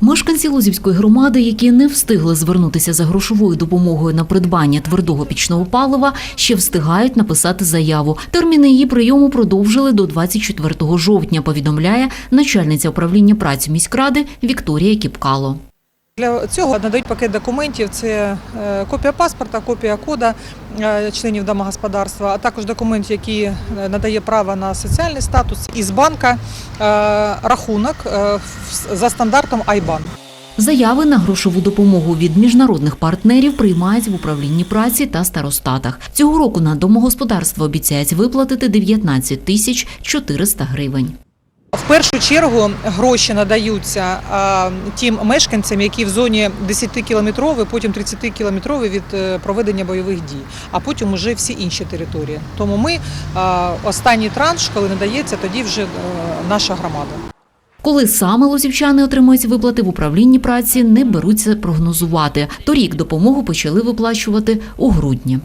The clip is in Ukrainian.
Мешканці Лузівської громади, які не встигли звернутися за грошовою допомогою на придбання твердого пічного палива, ще встигають написати заяву. Терміни її прийому продовжили до 24 жовтня. Повідомляє начальниця управління праці міськради Вікторія Кіпкало. Для цього надають пакет документів: це е, копія паспорта, копія кода е, членів домогосподарства, а також документ, який е, надає право на соціальний статус, із банка рахунок за стандартом IBAN. Заяви на грошову допомогу від міжнародних партнерів приймають в управлінні праці та старостатах. Цього року на домогосподарство обіцяють виплатити 19 тисяч 400 гривень. В першу чергу гроші надаються тим мешканцям, які в зоні 10-кілометрової, потім 30-кілометрової від е, проведення бойових дій, а потім уже всі інші території. Тому ми останній транш, коли надається, тоді вже е, наша громада. Коли саме лозівчани отримають виплати в управлінні праці, не беруться прогнозувати. Торік допомогу почали виплачувати у грудні.